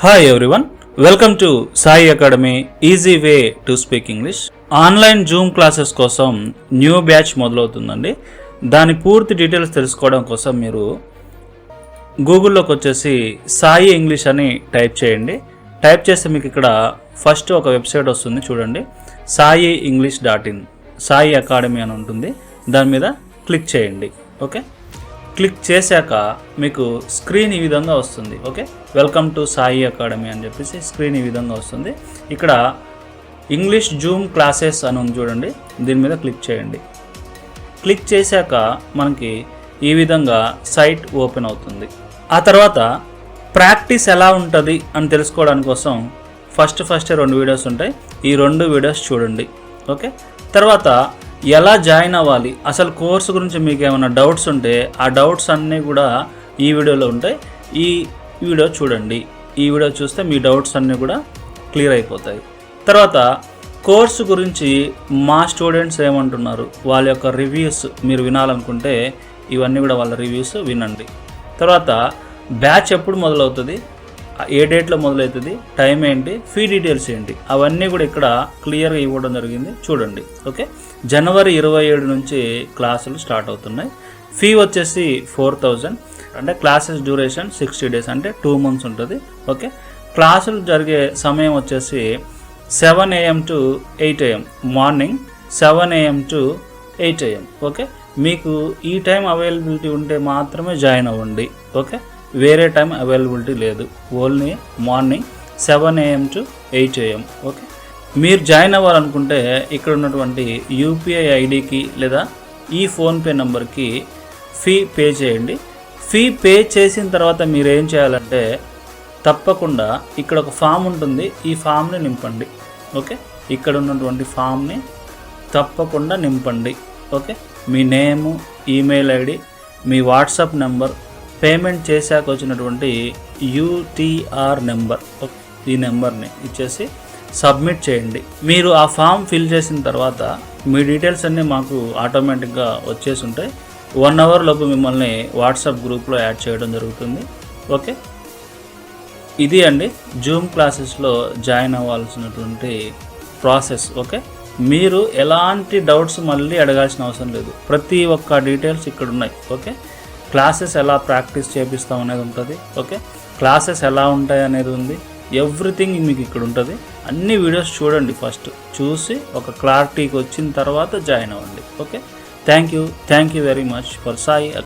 Hi everyone welcome to Sai academy easy way to speak English online Zoom classes కోసం new batch మొదలవుతుందండి. దాని పూర్తి details తెలుసుకోవడం కోసం మీరు గూగుల్లోకి వచ్చేసి సాయి ఇంగ్లీష్ అని టైప్ చేయండి. టైప్ చేస్తే మీకు ఇక్కడ ఫస్ట్ ఒక వెబ్సైట్ వస్తుంది చూడండి. Sai English dot in Sai academy అని ఉంటుంది. దాని మీద క్లిక్ చేయండి. ఓకే క్లిక్ చేశాక మీకు స్క్రీన్ ఈ విధంగా వస్తుంది okay? Welcome to Sai academy అని చెప్పేసి స్క్రీన్ ఈ విధంగా వస్తుంది. ఇక్కడ ఇంగ్లీష్ జూమ్ క్లాసెస్ అని ఉంది చూడండి దీని మీద క్లిక్ చేయండి. క్లిక్ చేశాక మనకి ఈ విధంగా సైట్ ఓపెన్ అవుతుంది. ఆ తర్వాత ప్రాక్టీస్ ఎలా ఉంటుంది అని తెలుసుకోవడానికి కోసం ఫస్ట్ ఫస్ట్ రెండు వీడియోస్ ఉంటాయి. ఈ రెండు వీడియోస్ చూడండి ఓకే? తర్వాత ఎలా జాయిన్ అవ్వాలి? అసలు కోర్సు గురించి మీకు ఏమైనా డౌట్స్ ఉంటే ఆ డౌట్స్ అన్నీ కూడా ఈ వీడియోలో ఉంటాయి. ఈ వీడియో చూడండి. ఈ వీడియో చూస్తే మీ డౌట్స్ అన్నీ కూడా క్లియర్ అయిపోతాయి. తర్వాత కోర్సు గురించి మా స్టూడెంట్స్ ఏమంటున్నారు? వాళ్ళ యొక్క రివ్యూస్ మీరు వినాలనుకుంటే ఇవన్నీ కూడా వాళ్ళ రివ్యూస్ వినండి. తర్వాత బ్యాచ్ ఎప్పుడు మొదలవుతుంది? ఏ డేట్లో మొదలవుతుంది టైం ఏంటి ఫీ డీటెయిల్స్ ఏంటి అవన్నీ కూడా ఇక్కడ క్లియర్గా ఇవ్వడం జరిగింది. చూడండి ఓకే జనవరి ఇరవై ఏడు నుంచి క్లాసులు స్టార్ట్ అవుతున్నాయి. ఫీ వచ్చేసి ఫోర్ థౌజండ్ అంటే క్లాసెస్ డ్యూరేషన్ సిక్స్టీ డేస్ అంటే టూ మంత్స్ ఉంటుంది ఓకే క్లాసులు జరిగే సమయం వచ్చేసి seven AM to eight AM morning seven AM to eight AM okay మీకు ఈ టైం అవైలబిలిటీ ఉంటే మాత్రమే జాయిన్ అవ్వండి ఓకే వేరే టైం అవైలబిలిటీ లేదు. Only morning seven AM to eight AM okay? మీరు జాయిన్ అవ్వాలనుకుంటే ఇక్కడ ఉన్నటువంటి యూపీఐ ఐడికి లేదా ఈ ఫోన్పే నెంబర్కి ఫీ పే చేయండి. ఫీ పే చేసిన తర్వాత మీరు ఏం చేయాలంటే తప్పకుండా ఇక్కడ ఒక ఫామ్ ఉంటుంది. ఈ ఫామ్ని నింపండి ఓకే? ఇక్కడ ఉన్నటువంటి ఫామ్ని తప్పకుండా నింపండి ఓకే? మీ నేము ఈమెయిల్ ఐడి మీ వాట్సాప్ నెంబర్ పేమెంట్ చేశాక వచ్చినటువంటి యూటీఆర్ నెంబర్ ఈ నెంబర్ని ఇచ్చేసి సబ్మిట్ చేయండి. మీరు ఆ ఫామ్ ఫిల్ చేసిన తర్వాత మీ డీటెయిల్స్ అన్నీ మాకు ఆటోమేటిక్గా వచ్చేసి ఉంటాయి. వన్ అవర్ లోపు మిమ్మల్ని వాట్సాప్ గ్రూప్లో యాడ్ చేయడం జరుగుతుంది. ఓకే? ఇది అండి. జూమ్ క్లాసెస్లో జాయిన్ అవ్వాల్సినటువంటి ప్రాసెస్. ఓకే? మీరు ఎలాంటి డౌట్స్ మళ్ళీ అడగాల్సిన అవసరం లేదు. ప్రతి ఒక్క డీటెయిల్స్ ఇక్కడ ఉన్నాయి ఓకే? క్లాసెస్ ఎలా ప్రాక్టీస్ చేపిస్తాం అనేది ఉంటుంది ఓకే? క్లాసెస్ ఎలా ఉంటాయి అనేది ఉంది. ఎవ్రీథింగ్ మీకు ఇక్కడ ఉంటుంది. అన్ని వీడియోస్ చూడండి ఫస్ట్. చూసి ఒక క్లారిటీకి వచ్చిన తర్వాత జాయిన్ అవ్వండి okay? Thank you. Thank you very much. For Sai